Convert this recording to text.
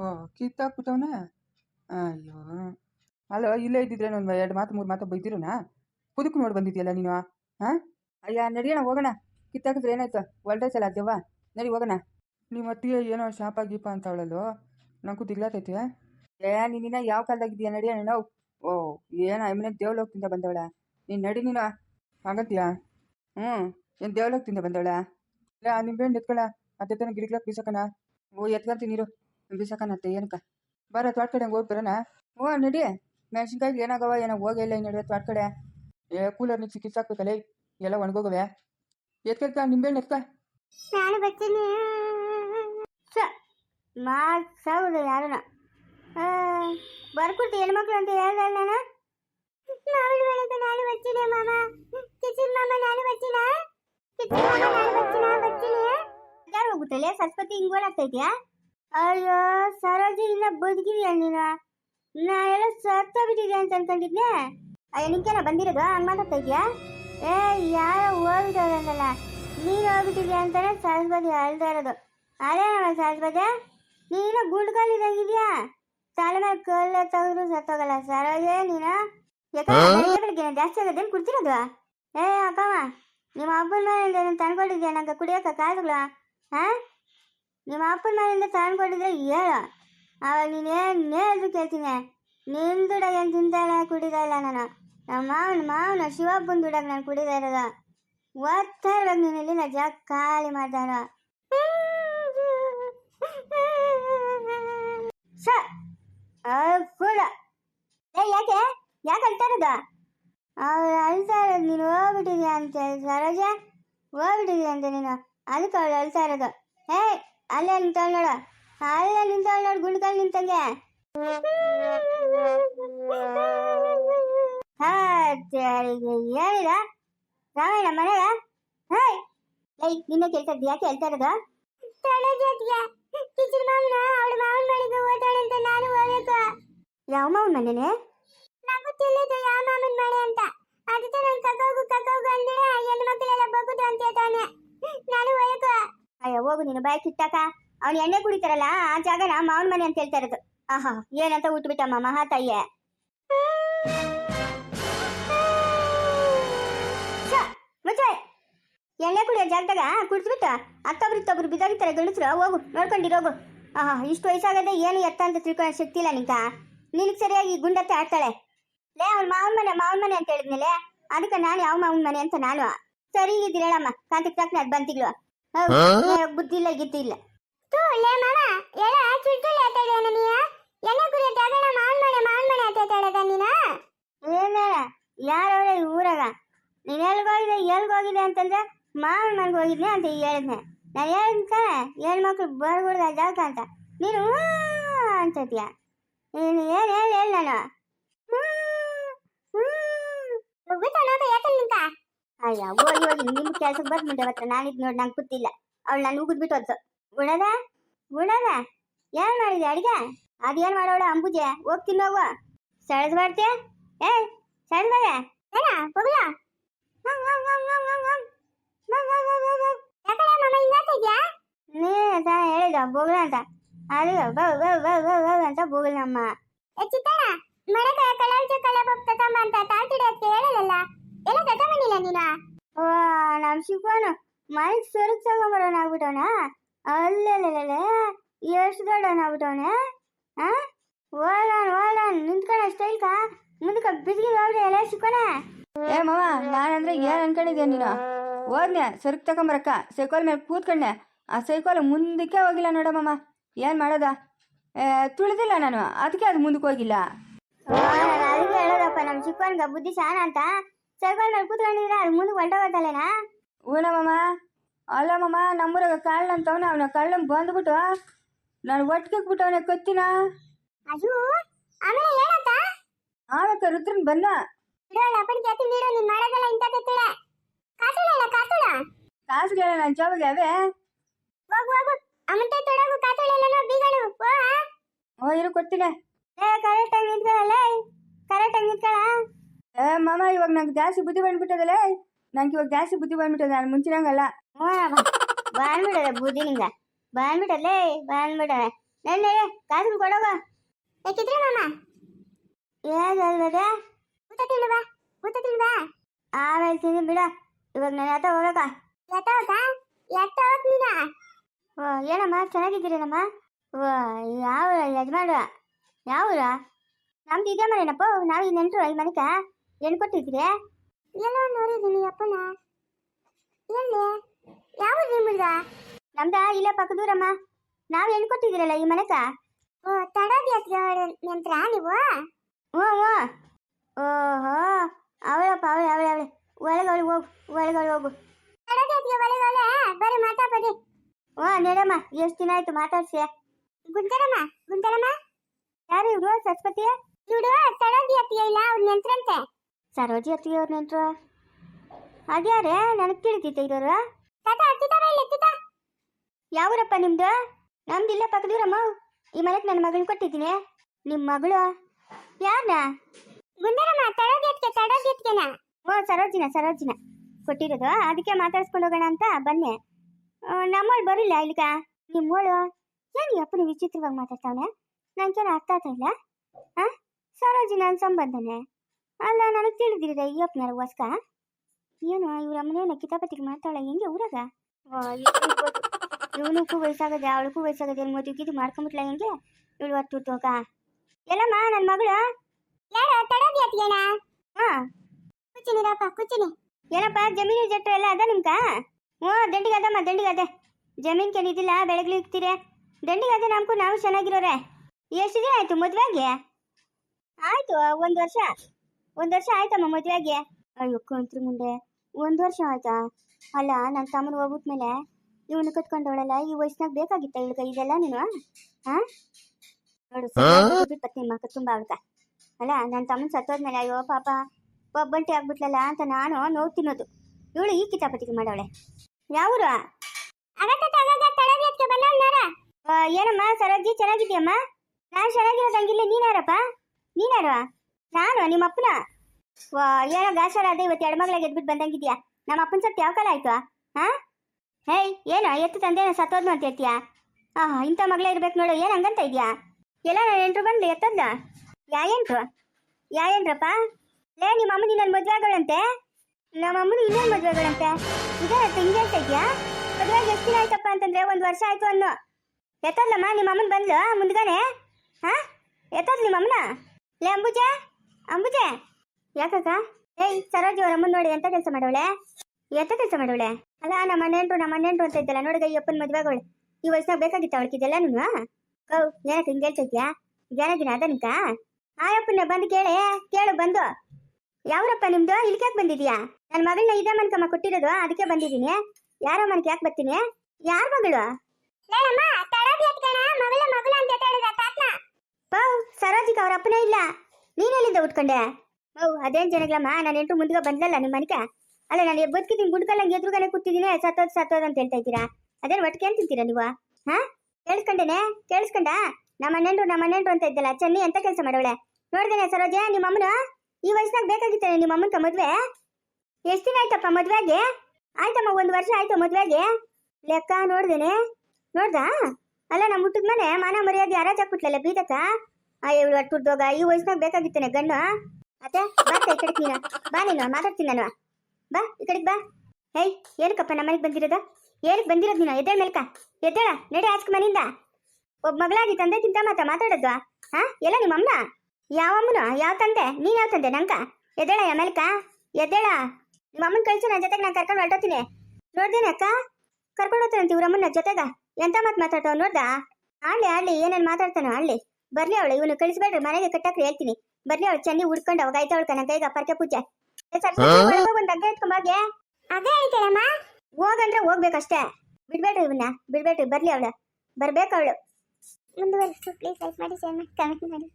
ಓ ಕಿತ್ತಾಕ್ಬಿಟ್ಟವನ? ಅಯ್ಯೋ. ಅಲ್ಲೋ ಇಲ್ಲೇ ಇದ್ದಿದ್ರೆ ಒಂದು ಎರಡು ಮಾತು, ಮೂರು ಮಾತು ಬೈದಿರೋಣ ಪುದುಕು ನೋಡಿ ಬಂದಿದ್ಯಲ್ಲ ನೀನು ಹಾಂ? ಅಯ್ಯ ನಡಿಯೋಣ ಹೋಗೋಣ. ಕಿತ್ತಾಕಿದ್ರೆ ಏನಾಯ್ತು? ಒಳ್ಳೆ ಅದೇವಾ ನಡಿ, ಹೋಗೋಣ. ನಿಮ್ಮ ಅತ್ತಿಗೆ ಏನೋ ಶಾಪ ಗೀಪ ಅಂತ ಅವಳಲ್ಲೋ? ನಂಗೂ ದಿಗ್ಲಾತೈತೆ ಏ, ನೀನ ಯಾವ ಕಾಲದಾಗಿದ್ದೀಯ ನಡಿಯೋಣ ನಾವು ಓ, ಏನ ಎಮ್ಮನೆ ದೇವಲೋಕದಿಂದ ಬಂದವಳ? ನೀನು ನಡಿ ನೀನು ಹಾಗಂತೀಯ? ಹ್ಞೂ ಏನು ದೇವಲೋಕದಿಂದ ಬಂದವಳ? ಇಲ್ಲ ನಿಂಬೆಹಣ್ಣು ಎತ್ಕೊಳ? ಅತ್ತೆ ತನ ಗಿಡಗ್ಲಾಕ್ ಬೀಸಕಣ ಓ, ಎತ್ಕೊಂತೀನಿ ನೀರು ಬೀಸಕನ ಅತ್ತೆ ಏನಕ್ಕ? ಬರ ತ್ವಾಟ್ ಕಡೆ ಹೋಗಿ ಬರೋಣ ಓ ನಡಿ. ಮೆಣಸಿನ್ಕಾಯಿಗೆ ಏನಾಗವ, ಏನೋ ಹೋಗಿಲ್ಲ ನಡುವೆ ತೋಟ ಕಡೆ ಏ ಕೂಲರ್ ನಿಕ್ಸಿ ಕಿತ್ತಾಕ್ಬೇಕಲ್ಲ ಎಲ್ಲ ಒಣಗೋಗವೆ ಎತ್ಕ ನಿಂಬೆಹಣ್ಣು ಎತ್ಕ. ನಾನು ಬರ್ತೀನಿ. ಸ ಮಾಡ್ ಸಾಗುದು ಯಾರನ? ಬರ್ಕೊಡ್ತಿ, ಹೆಣ್ಮಕ್ಳು ಅಂತ ಹೇಳ್ದೆ ನಾನು. ಮಾವಿನ ಬೆಳೆಗೆ ನಾನು ಬರ್ತೀನಿ ಕಿಚನ್ ನಾನು ಬರ್ತೀನ. ಕಿಚನ್ ಮಾಮ ನಾನು ಬರ್ತೀನ ಯಾರು ಹೋಗುತ್ತಲ್ಲ ಸರಸ್ವತಿ ಹಿಂಗೋಲ್ ಆಗ್ತೈತ್ಯಾ ಅಯ್ಯೋ ಸರೋಜಿ ಇನ್ನ ಬದುಕಿದ್ಯಾ ನೀನು? ನಾ ಎಲ್ಲ ಸತ್ತ ಬಿಟ್ಟಿದ್ಯಾ ಅಂತ ಅನ್ಕೊಂಡಿದ್ನೆ. ಅಯ್ಯ ನಿಂಕೇನ ಬಂದಿರೋದು? ಹಂಗ್ ಮಾತಾಡ್ತಾ ಇದ್ಯಾ ಏ ಯಾರೋ ಹೋಗ್ಬಿಟ್ಟವ್ರಂದಲ್ಲ ನೀನು ಹೋಗ್ಬಿಟ್ಟಿದ್ಯಾ ಅಂತಾನೆ ಸರಸ್ವತಿ ಅಳ್ತಾ ಇರೋದು. ಅದೇ ನಮ್ಮ ಸರಸ್ವತಿ? ನೀನು ಗುಂಡ್ಕಾಲಿದಂಗಿದ್ಯಾ ತಲೆ ಮೇಲೆ ಕಲ್ಲ ತೆಗೆದ್ರು ಸತ್ತೋಗಲ್ಲ ಸರೋಜೆ ನೀನು? ಯಾಕಂದ್ರೆ ಜಾಸ್ತಿ ಆಗೋದೇನು ಕುಡ್ತಿರೋದು? ಏ ಅಕ್ಕಮ್ಮ ನಿಮ್ಮ ಅಪ್ಪನ ಮೇಲೆ ತಂದ್ಕೊಂಡಿದ್ಯಾ ನಂಗೆ ಕುಡಿಯೋಕೆ ಕಾಸುಗಳು ಹಾ? ನಿಮ್ಮ ಅಪ್ಪನ ಮನೆಯಿಂದ ತಂದ್ಕೊಂಡಿದ್ರೆ ಹೇಳು. ಅವಾಗ ನೀನೇನು ಹೇಳಿದ್ರು ಕೇಳ್ತೀನಿ. ನಿನ್ನ ದುಡಾಗ ಏನು ತಿಂತಾ ಇಲ್ಲ ಇಲ್ಲ ನಾನು. ನಮ್ಮ ಮಾವನ ಮಾವನ ಶಿವಪ್ಪನ ದುಡಾಗ ನಾನು ಕುಡಿತಾ ಇರೋದು. ಓದ್ತಾ ಇರೋದು ನೀನು ಇಲ್ಲಿಂದ ಜಾಗ ಖಾಲಿ ಮಾಡ್ತಾರ ಸ ಕೂಡ. ಯಾಕೆ? ಯಾಕೆ ಅಳ್ತಾ ಇರೋದು? ಅವ್ರು ಅಳ್ತಾ ಇರೋದು, ನೀನು ಹೋಗ್ಬಿಟ್ಟಿದ್ಯಾ ಅಂತ ಸರೋಜ? ಹೋಗ್ಬಿಟ್ಟಿದ್ಯಾ ಅಂತ ನೀನು? ಅದಕ್ಕೆ ಅವಳು ಅಳ್ತಾ ಇರೋದು. ಏ ಅಲ್ಲೇ ನಿಂತಾಳ ನೋಡು. ಅಲ್ಲೇ ನಿಂತಾಳ ನೋಡು ಗುಂಡ್ಕಲ್ ನಿಂತಂಗೆ. ಹೇಳಿದ. ರಾಮಯ್ಯ ಮನೆಗ? ಹಾಯ್. ಏಯ್ ನಿನ್ನ ಇದ್ಯಾ? ಯಾಕೆ ಹೇಳ್ತಾ ಇರೋದು? ಟೀಚರ್ ಮಾವನ ಅವಳ ಮಾವನ ಮನೆಗೆ ಅಂತ ನಾನು ಹೋಗ್ಬೇಕು. ಯಾವ ಮಾವನ ಮನೆನೆ? ನಂಗೂ ತಿಳಿದು ಯಾವ ಮಾಮನ್ ಮನೆ ಅಂತ. ಅದಕ್ಕೆ ನಾನು ಕಕ್ಕೋಗು ಕಕ್ಕೋಗು ಅಂದ್ರೆ ಹೆಣ್ಣು ಮಕ್ಕಳೆಲ್ಲ ಬಗ್ಗುದು ಅಂತ ಹೇಳ್ತಾನೆ. ಅಯ್ಯೋ ಹೋಗು ನೀನು ಬಾಯ್ ಕಿತ್ತಾಕ? ಅವ್ನು ಎಣ್ಣೆ ಕುಡಿತಾರಲ್ಲ, ಆ ಜಾಗನ ಮಾವನ ಮನೆ ಅಂತ ಹೇಳ್ತಾ ಇರೋದು. ಆಹಾ, ಏನಂತ ಉಟ್ಬಿಟ್ಟಮ್ಮ ಮಹಾ ತಾಯಿಯೇ ಎಣ್ಣೆ ಕುಡಿಯೋ ಜಾಗದಾಗ ಕುಡಿದ್ಬಿಟ್ಟು ಅತ್ತೊಬ್ರು ಇತ್ತೊಬ್ರು ಬಿದ್ದೋಗಿರ್ತಾರೆ ಗಂಡಸ್ರು, ಹೋಗು ನೋಡ್ಕೊಂಡಿರೋಗು ಆಹಾ, ಇಷ್ಟು ವಯಸ್ಸಾಗದೆ ಏನು ಎತ್ತ ಅಂತ ತಿಳ್ಕೊಳ್ಳೋ ಶಕ್ತಿ ಇಲ್ಲ ನಿಂತ ನಿನಗೆ ಸರಿಯಾಗಿ ಗುಂಡತ್ತೆ ಆಡ್ತಾಳೆ. ಲೇ, ಅವ್ನ ಮಾವನ ಮನೆ ಮಾವನ ಮನೆ ಅಂತ ಹೇಳಿದ್ಮೇಲೆ ಅದಕ್ಕೆ ನಾನು ಯಾವ ಮಾವನ ಮನೆ ಅಂತ ನಾನು? ಸರಿ ಇದ್ದೀರಳಮ್ಮ ಕಾಂತಿಕ್ ತಕ್ಕ ಅದು ಬಂತಿಗ್ಳು ಬುದ್ಧಿ ಇಲ್ಲ ತೂ ಇಲ್ಲ. ಲೇ ಮಾಮ ಎಲ್ಲ ಚುಟ್ಟುಳ್ಳಿ ಆತ ಇದೆಯಾ ನೀ ಎಣ್ಣೆ ಜಾಗನ ಮಾವನ ಮನೆ ಮಾವನ್ ಮನೆ ಹೇಳದ ನೀನ. ಏನ ಯಾರವ್ರೆ ಈ ಊರಾಗ? ನೀನ್ ಎಲ್ಗೋಗಿದೆ ಎಲ್ಗೋಗಿದೆ ಅಂತಂದ್ರೆ ಮಾವನ ಮನೆಗೆ ಹೋಗಿದ್ನೆ ಅಂತ ಹೇಳಿದ್ನೆ. ನಾನು ಹೇಳಿದ್ತಾನೆ ಹೆಣ್ಮಕ್ಳು ಬರ್ಬಿಡ್ದ ಜಾಗ ಅಂತ. ನೀನು ಅಂತ ಅಂತತ್ಯ ನೀನು ಏನು ಹೇಳಿ ಹೇಳಿ ನಾನು. ಅಯ್ಯ, ಹೋಗಿ ಹೋಗಿ. ನಿಮ್ ಕೆಲ್ಸಕ್ಕೆ ಬಂದ್ಬಿಟ್ಟೆ ನಾನಿದ್ ನೋಡಿ, ನಂಗೆ ಗೊತ್ತಿಲ್ಲ. ಅವಳು ನಾನು ಉಗಿದ್ಬಿಟ್ಟು ಹೋದ್ಲು. ಗುಣದ ಗುಣದ ಏನ್ ಮಾಡಿದೆ ಅಡಿಗೆ? ಅದೇನ್ ಮಾಡೋಳ ಅಂಬುಜೆ? ಹೋಗ್ತೀನಿ ಹೋಗುವ ಸೆಳೆದ್ ಮಾಡ್ತೀಯ? ಏ ಸೆಳೆದ್ ಮಾಡೆ ಏನ ಬಗ್ಲ ಹೇಳಿದ ಬೋಗ್ಲ ಅಂತ ಅದು, ಬೌ ಬೌ ಬೌ ಬೌ ಬೌ ಅಂತ ಬೊಗಳಮ್ಮ ಚಿತ್ತಣ್ಣ ಮರಕ ಕಲಾವಿಜ ಕಲಾ ತಮ್ಮ ಅಂತ ತಾಳ್ತಿಡೆ ಅಂತ ಹೇಳಲ್ಲ ಕಥ ನೀನ? ಓ ನಮ್ ಶಿವನು ಮೈಕ್ ಸೊರಗ್ ತಗೊಂಬರೋಣ ಆಗ್ಬಿಟ್ಟವನ. ಅಲ್ಲೆಲ್ಲ ಎಷ್ಟು ದೊಡ್ಡವನ ಆಗ್ಬಿಟ್ಟವನೆ. ಹಾ ಓಡಾನ್ ಓಡಾನ್ ನಿಂತ್ಕೊಂಡ ಸ್ಟೈಲ್ಕ ಮುಂದಕ್ಕೆ ಬಿದ್ಗಿ ಹೋಗ್ಬಿಟ್ಟೆ ಎಲ್ಲ ಶಿವನ ಏ ಮಾವ ನಾನಂದ್ರೆ ಏನ್ ಅನ್ಕೊಂಡಿದ್ದೆ ನೀನು? ಹೋದ್ನೆ ಸರಕು ತಗೊಂಬರಕ್ಕ ಸೈಕಲ್ ಮೇಲೆ ಕೂತ್ಕೊಂಡೆ. ಆ ಸೈಕಲ್ ಮುಂದಕ್ಕೆ ಹೋಗಿಲ್ಲ ನೋಡಮ್ಮಮ್ಮ ಏನ್ ಮಾಡೋದ? ಏ, ತುಳಿದಿಲ್ಲ ನಾನು ಅದಕ್ಕೆ ಅದು ಮುಂದಕ್ಕೆ ಹೋಗಿಲ್ಲ. ಅದಕ್ಕೆ ಹೇಳೋದಪ್ಪ ನಮ್ ಚಿಕ್ಕವನ್ಗ ಬುದ್ಧಿ ಶಾನ ಅಂತ. ಸೈಕಲ್ ಮೇಲೆ ಕೂತ್ಕೊಂಡಿದ್ರೆ ಅದು ಮುಂದೆ ಹೊರಟೋಗತ್ತಲ್ಲೇನಾ ಊನಮ್ಮಮ್ಮ ಅಲ್ಲ ಮಮ್ಮ ನಮ್ಮೂರಾಗ ಕಳ್ಳ ಅಂತವನ ಅವನ ಕಳ್ಳಂಗೆ ಬಂದ್ಬಿಟ್ಟು ನಾನು ಒಟ್ಟಿಗೆ ಬಿಟ್ಟವನ ಕತ್ತಿನ? ಅಯ್ಯೋ ಆಮೇಲೆ ಏನಂತ? ಆಳಕ ರುದ್ರನ್ ಬನ್ನ. ಬಿಡೋಣ ಅಪ್ಪನ ಜಾತಿ ನೀರು ನೀನ್ ಮಾಡೋದಲ್ಲ ಇಂಥ ತಿಳ. ಕಾಸುಳ ಕಾಸುಳ ಕಾಸುಗಳ ನನ್ನ ಜಾಬಿಗೆ ಅವೇ. ಹೋಗು ಹೋಗು. ಅಮ್ಮಂತೆ ತೊಡಗು ಕಾಸುಳ ಇಲ್ಲ ಬೀಗಳು ಓ ಓ ಇರು ಕೊಡ್ತೀನಿ ಏ ಕರೆಕ್ಟ್ ಆಗಿ ನಿಂತ್ಕೊಳ್ಳಲ್ಲ ಕರೆಕ್ಟ್ ಆಗಿ ನಿಂತ್ಕೊಳ್ಳ. ಮಾಮ ಇವಾಗ ನಂಗೆ ಜಾಸ್ತಿ ಬುದ್ಧಿ ಬಂದ್ಬಿಟ್ಟದಲ್ಲ ನಂಗೆ ಇವಾಗ ಜಾಸ್ತಿ ಬುದ್ಧಿ ಬಂದ್ಬಿಟ್ಟದ ನಾನು ಮುಂಚಿನಂಗಲ್ಲ ಬಂದ್ಬಿಡದೆ ಬುದ್ಧಿ ನಿಂಗ ಬಂದ್ಬಿಟ್ಟಲ್ಲೇ ಬಂದ್ಬಿಡವೆ ನಡಿ ನಡಿ ಕಾಸು ಕೊಡೋಗ ಯಾಕಿದ್ರೆ ಮಾಮ ಏನಾದ್ರೆ ಊಟ ತಿಂದು ಬಾ ಊಟ ತಿಂದು ಬಾ ಆಮೇಲೆ ತಿಂದು ಬಿಡ ಇವಾಗ ನಾನು ಆತ ಹೋಗಕ ಎತ್ತ ಹೋಗ ಎತ್ತ ಹೋಗ್ ನೀನ ಓ ಏನಮ್ಮ ಚೆನ್ನಾಗಿದ್ದೀರೇನಮ್ಮ ಓ ಯಾವ ಯಜಮಾನ್ರ ಯಾವ ಊರ ನಮ್ದು ಇದೆ ಮನೇನಪ್ಪ ನಾವು ಈ ನೆಂಟರು ಈ ಮನೆಕ ಹೆಣ್ಣು ಕೊಟ್ಟಿದ್ರಿ ಎಲ್ಲೋ ನೋಡಿದ್ದೀನಿ ಅಪ್ಪನ ಎಲ್ಲಿ ಯಾವ ನಿಮ್ಮದ ನಮ್ದ ಇಲ್ಲೇ ಪಕ್ಕದೂರಮ್ಮ ನಾವು ಹೆಣ್ಣು ಕೊಟ್ಟಿದ್ದೀರಲ್ಲ ಈ ಮನೆಕ ಓ ತಡದಿ ಹತ್ರ ನೆಂಟ್ರ ನೀವು ಹ್ಞೂ ಹ್ಞೂ ಓಹೋ ಅವಳಪ್ಪ ಅವಳೆ ಅವಳೆ ಅವಳೆ ಒಳಗವಳು ಹೋಗು ಒಳಗವಳು ಹೋಗು ತಡದಿ ಹತ್ರ ಒಳಗವಳೆ ಬರೀ ಮಾತಾಡಿ ಓ ನಡಮ್ಮ ಎಷ್ಟು ದಿನ ಆಯ್ತು ಮಾತಾಡ್ಸಿ ಗುಂತರಮ್ಮ ಗುಂತರಮ್ಮ ಯಾರು ಇವ್ರು ಸರಸ್ವತಿ ಇವ್ರು ತಡದಿ ಹತ್ತಿಗೆ ಇಲ್ಲ ಅವ್ರ ನೆಂಟ್ರಂತೆ ಸರೋಜಿ ಅತ್ತಿಗೆ ಅವ್ರ ನೆಂಟ್ರು ಅದ್ಯಾರೇ? ನನಗೆ ತಿಳಿದಿತ್ತು ಇರೋರು. ಯಾವೂರಪ್ಪ ನಿಮ್ದು? ನಮ್ದು ಇಲ್ಲೇ ಪಕ್ಕದೂರಮ್ಮ. ಈ ಮನೆಗೆ ನನ್ನ ಮಗಳು ಕೊಟ್ಟಿದ್ದೀನಿ. ನಿಮ್ಮ ಮಗಳು? ಯಾರನ್ನ ಗುಂಡರಮ್ಮ ಓ ಸರೋಜಿನ ಸರೋಜಿನ. ಕೊಟ್ಟಿರೋದು? ಅದಕ್ಕೆ ಮಾತಾಡ್ಸ್ಕೊಂಡು ಹೋಗೋಣ ಅಂತ. ಬನ್ನಿ. ನಮ್ಮಳು ಬರಲಿಲ್ಲ ಇಲ್ಲಿಗ. ನಿಮ್ಮೋಳು? ಏನು ಅಪ್ಪನ ವಿಚಿತ್ರವಾಗಿ ಮಾತಾಡ್ತಾವನೆ? ನನಗೇನು ಅರ್ಥ ಆಗ್ತಾ ಇಲ್ಲ. ಆ? ಸರೋಜಿನ ನನ್ನ ಸಂಬಂಧನೇ. ಅಲ್ಲ ನನಗೆ ತಿಳಿದಿರ ಅಯ್ಯಪ್ಪನವ್ರ ವಸ್ಕ ಏನು ಇವ್ರ ಅಮ್ಮನೇನ ಕಿತಾಪತಿಗೆ ಮಾಡ್ತಾಳೆ ಹೆಂಗೆ ಊರಾಗ? ಇವನಕ್ಕೂ ವಯಸ್ಸಾಗದೆ ಅವಳಕ್ಕೂ ವಯಸ್ಸಾಗದೆ ಮದುವೆ ಇದು ಮಾಡ್ಕೊಂಬಿಟ್ಲ ಹೆಂಗೆ? ಇವಳು ಹೊತ್ತು ತೋಕ ಎಲ್ಲಮ್ಮ ನನ್ನ ಮಗಳು? ಯಾರು ತಡದಿ ಅತ್ಗೇನ ಹಾ. ಕುಚಿನಿರಪ್ಪ ಕುಚಿನಿ ಏನಪ್ಪ ಜಮೀನು ಜಟ್ರೆ ಎಲ್ಲ ಅದ ನಿಮ್ಗ? ಹ್ಞೂ ದಂಡಿಗೆ ಅದಮ್ಮ ದಂಡಿಗೆ ಅದೇ ಜಮೀನ್ ಕೇಳಿದಿಲ್ಲ ಬೆಳಗ್ಲಿ ಇಕ್ತೀರಿ. ದಂಡಿಗೆ ಅದೇ ನಮ್ಗೂ ನಾವು ಚೆನ್ನಾಗಿರೋರೆ. ಎಷ್ಟು ದಿನ ಆಯ್ತು ಮದುವೆಗೆ? ಆಯ್ತು ಒಂದು ವರ್ಷ. ಒಂದು ವರ್ಷ ಆಯ್ತಮ್ಮ ಮದ್ವೆಗೆ? ಅಯ್ಯೋ ಕಂತ್ರಿ ಮುಂದೆ. ಒಂದು ವರ್ಷ ಆಯ್ತಾ? ಅಲ್ಲ ನನ್ನ ತಮ್ಮನ ಹೋಗ್ಬಿಟ್ಮೇಲೆ ಇವನು ಕಟ್ಕೊಂಡವಳಲ್ಲ ಈ ವಯಸ್ಸಿನಾಗ ಬೇಕಾಗಿತ್ತ ಇವಳಿಗೆ ಇದೆಲ್ಲ ನೀನು ಹಾ ನೋಡು ಬಿಟ್ಟು ಮಕ್ಕ ತುಂಬಾ ಅವಳ್ಕ ಅಲ್ಲ ನನ್ನ ತಮ್ಮನ ಸತ್ತೋದ್ಮೇಲೆ ಅಯ್ಯೋ ಪಾಪ ಒಬ್ಬಂಟಿ ಆಗ್ಬಿಟ್ಲಲ್ಲ ಅಂತ ನಾನು ನೋವು ತಿನ್ನೋದು. ಇವಳು ಈ ಕಿತಾಪತಿಗೆ ಮಾಡವಳೆ. ಯಾವೂರು? ಏನಮ್ಮ ಸರೋಜಿ ಚೆನ್ನಾಗಿದ್ಯಮ್ಮ ನಾನು ಚೆನ್ನಾಗಿರೋದಂಗಿಲ್ಲ ನೀನಾರಪ್ಪ ನೀನಾರು ನಾನು, ನಿಮ್ಮ ಅಪ್ಪನ? ಏನೋ ಗಾಸರ ಅದೇ ಇವತ್ತು ಎಡಮಗಳ ಎದ್ಬಿಟ್ಟು ಬಂದಂಗಿದ್ಯಾ? ನಮ್ಮ ಅಪ್ಪನ ಸತ್ತು ಯಾವ ಕಾಲ ಆಯ್ತು ಹಾ ಹೇಯ್, ಏನೋ, ಎತ್ತು ತಂದೆನ ಸತ್ತೋದ್ನು ಅಂತ ಹೇಳ್ತೀಯಾ? ಆ, ಇಂಥ ಮಗಳೇ ಇರ್ಬೇಕು ನೋಡು, ಏನು ಹಂಗಂತ ಇದೆಯಾ? ಎಲ್ಲ ನನ್ನ ಎಂಟ್ರು ಬಂದ್ಲಿ ಎತ್ತದ್ನ? ಯಾ ಎಂಟ್ರು ಯಾ ಎಂಟ್ರಪ್ಪ ಲೇ, ನಿಮ್ಮ ಅಮ್ಮನ ನನ್ನ ಮದುವೆ ಆಗೋಳಂತೆ? ನಮ್ಮ ಅಮ್ಮನ ಇನ್ನೊಂದು ಮದುವೆಗಳಂತೆ ಇದೇ ಹಿಂಗೆ ಅಂತ ಇದೆಯಾ? ಮದುವೆಗೆ ಎಷ್ಟು ದಿನ ಆಯ್ತಪ್ಪ ಅಂತಂದ್ರೆ ಒಂದು ವರ್ಷ ಆಯ್ತು ಅನ್ನೋ. ಎತ್ತದ್ಲಮ್ಮ, ನಿಮ್ಮ ಅಮ್ಮನ ಬಂದ್ಲು ಮುಂದ್ಗಾನೆ ಹಾ ಎತ್ತದ್ ನಿಮ್ಮ ಅಮ್ಮನ? ಲೇ, ಅಂಬುಜೆ? ಅಂಬುಜೆ? ಯಾಕಕ್ಕ? ಏಯ್ ಸರೋಜಿ ಅವ್ರ ಅಮ್ಮನ ನೋಡಿ ಎಂತ ಕೆಲಸ ಮಾಡವಳೆ ಎಂತ ಕೆಲಸ ಮಾಡವಳೆ ಅಲ್ಲ ನಮ್ಮ ನೆಂಟ್ರು ನಮ್ಮ ನೆಂಟ್ರು ಅಂತ ಇದ್ದಲ್ಲ ನೋಡಿದ ಈ ಮದ್ವೆಗಳು ಮದುವೆಗಳು ಈ ವಯಸ್ಸಾಗ ಬೇಕಾಗಿತ್ತ ಅವಳಕ್ಕಿದೆಲ್ಲ ನೀನು? ಕೌ ಏನಕ್ಕೆ ಹಿಂಗೆ ಹೇಳ್ತೈತ್ಯಾ ಜ್ಞಾನಗಿನ ಅದನ್ಕ? ಆ ಆಯಪ್ಪನ ಬಂದು ಕೇಳೆ ಕೇಳು ಬಂದು. ಯಾವ್ರಪ್ಪ ನಿಮ್ದು? ಇಲ್ಲಿ ಯಾಕೆ ಬಂದಿದ್ಯಾ? ನನ್ನ ಮಗಳನ್ನ ಇದೇ ಮನ್ಕಮ್ಮ ಕೊಟ್ಟಿರೋದು ಅದಕ್ಕೆ ಬಂದಿದ್ದೀನಿ. ಯಾರೋ ಮನ್ಕೆ ಯಾಕೆ ಬರ್ತೀನಿ? ಯಾರ ಮಗಳು? ಸರೋಜಿಗೆ ಸರೋಜಿಕ ಅವ್ರ ಅಪ್ಪನೇ ಇಲ್ಲ. ನೀನೆಲ್ಲಿಂದ ಉಟ್ಕೊಂಡೆ? ಓ ಅದೇನ್ ಜನಗಳಮ್ಮ? ನಾನು ಎಂಟು ಮುಂದ್ಗೆ ಬಂದ್ಲಲ್ಲ ನಿಮ್ಮ ಮನೆಗೆ ಅಲ್ಲ, ನಾನು ಬದುಕಿದ್ದೀನಿ ಗುಡ್ಕಲ್ಲಂಗೆ ಎದುರುಗಾನೆ ಕೂತಿದ್ದೀನಿ ಸತ್ತೋದ್ ಸತ್ತೋದ್ ಅಂತ ಹೇಳ್ತಾ ಇದ್ದೀರಾ? ಅದೇನು ಒಟ್ಟಿಗೆ ತಿಂತೀರಾ ನೀವು, ಹಾ? ಕೇಳಿಸ್ಕೊಂಡೇನೆ? ಕೇಳಿಸ್ಕೊಂಡ? ನಮ್ಮ ಅಣ್ಣಂಡ್ರು ನಮ್ಮ ಅಣ್ಣಂಡ್ರು ಅಂತ ಇದ್ದಲ್ಲ, ಚೆನ್ನಿ ಅಂತ ಕೆಲಸ ಮಾಡೋಳೆ? ನೋಡ್ದೇನೆ ಸರೋಜ, ನಿಮ್ಮ ಅಮ್ಮನ? ಈ ವಯಸ್ಸಿನಾಗ ಬೇಕಾಗಿತ್ತೇನೆ ನಿಮ್ಮ ಅಮ್ಮನ ಮದ್ವೆ? ಎಷ್ಟು ದಿನ ಆಯ್ತಪ್ಪ ಮದ್ವೆಗೆ? ಆಯ್ತಮ್ಮ, ಒಂದು ವರ್ಷ ಆಯ್ತು ಮದ್ವೆಗೆ? ಲೆಕ್ಕ ನೋಡ್ದೇನೆ. ನೋಡ್ದಾ? ಅಲ್ಲ ನಮ್ಮ ಹುಟ್ಟಿದ ಮನೆ ಮಾನ ಮರ್ಯಾದೆ ಯಾರಾಜ್ ಹಾಕ್ಬಿಟ್ಲಲ್ಲ ಬೀದಕ್ಕ? ಇವಳು ಅಟ್ಟುರ್ದೋಗ ಈ ವಯಸ್ಸಿನಾಗ ಬೇಕಾಗಿತ್ತೇನೆ ಗಣ್ಣು ಅತ್ತೆ, ಬಾ ಈ ನೀನು. ಬಾ ನೀನು, ಮಾತಾಡ್ತೀನಿ ನಾನು. ಬಾ, ಈ ಕಡೆಗೆ ಬಾ. ಹೇಯ್ ಏನಕ್ಕಪ್ಪ ನಮ್ಮ ಮನೆಗೆ ಬಂದಿರೋದು? ಏನಕ್ಕೆ ಬಂದಿರೋದು ನೀನು? ಎದ್ದೇಳ ಮೇಲ್ಕ. ಎದ್ದೇಳ, ನಡಿ ಆಚಕ ಮನೆಯಿಂದ ಒಬ್ಬ ಮಗಳಾಗಿ ತಂದೆ ತಿಂತ ಮಾತ ಮಾತಾಡೋದು ಹಾ, ಎಲ್ಲ ನಿಮ್ಮ ಅಮ್ಮ? ಯಾವ ಅಮ್ಮನು? ಯಾವ ತಂದೆ? ನೀನು ಯಾವ ತಂದೆ ನಂಕ ಎದ್ದೇಳ ಯಾ ಮೇಲ್ಕ? ಎದ್ದೇಳ. ನಿಮ್ಮ ಅಮ್ಮನ ಕಳಿಸು ನನ್ನ ಜೊತೆಗೆ ನಾನು ಕರ್ಕೊಂಡು ಹೊರಟೋತೀನಿ. ನೋಡ್ದೇನೆ ಅಕ್ಕ? ಕರ್ಕೊಂಡು ಹೋಗ್ತಾನಂತ ಇವ್ರ ಅಮ್ಮನ ಜೊತೆಗ. ಎಂತ ಮಾತು ಮಾತಾಡ್ತಾವ ನೋಡ್ದಾ? ಆಡ್ಲಿ ಆಡ್ಲಿ ಏನೇನು ಮಾತಾಡ್ತಾನೋ ಆಡ್ಲಿ ಬರ್ಲಿ ಅವಳು ಇವನು ಕಳಿಸ್ಬೇಡ್ರಿ ಮನೆಗೆ ಕಟ್ಟಕ್ಕೆ ಹೇಳ್ತೀನಿ. ಬರ್ಲಿ ಅವಳು ಚೆನ್ನಿ ಉಡ್ಕೊಂಡು ಅವಾಗ ಆಯ್ತಾ ಅವಳು ನನ್ನ ಕೈಗೆ ಪರ್ಕೆ ಪೂಜೆ. ಒಂದು ಅಗ್ಗ ಎತ್ಕೊಂಬಾಗೆ ಅದೇ ಹೇಳ್ತೇನಮ್ಮ ಹೋಗಂದ್ರೆ ಹೋಗ್ಬೇಕಷ್ಟೇ. ಬಿಡ್ಬೇಡ್ರಿ ಇವನ್ನ ಬಿಡ್ಬೇಡ್ರಿ ಬರ್ಲಿ ಅವಳು. ಬರ್ಬೇಕು ಅವಳು. ಮುಂದುವರಿಸು ಪ್ಲೀಸ್ ಲೈಕ್ ಮಾಡಿ ಶೇರ್ ಮಾಡಿ ಕಮೆಂಟ್ ಮಾಡಿ.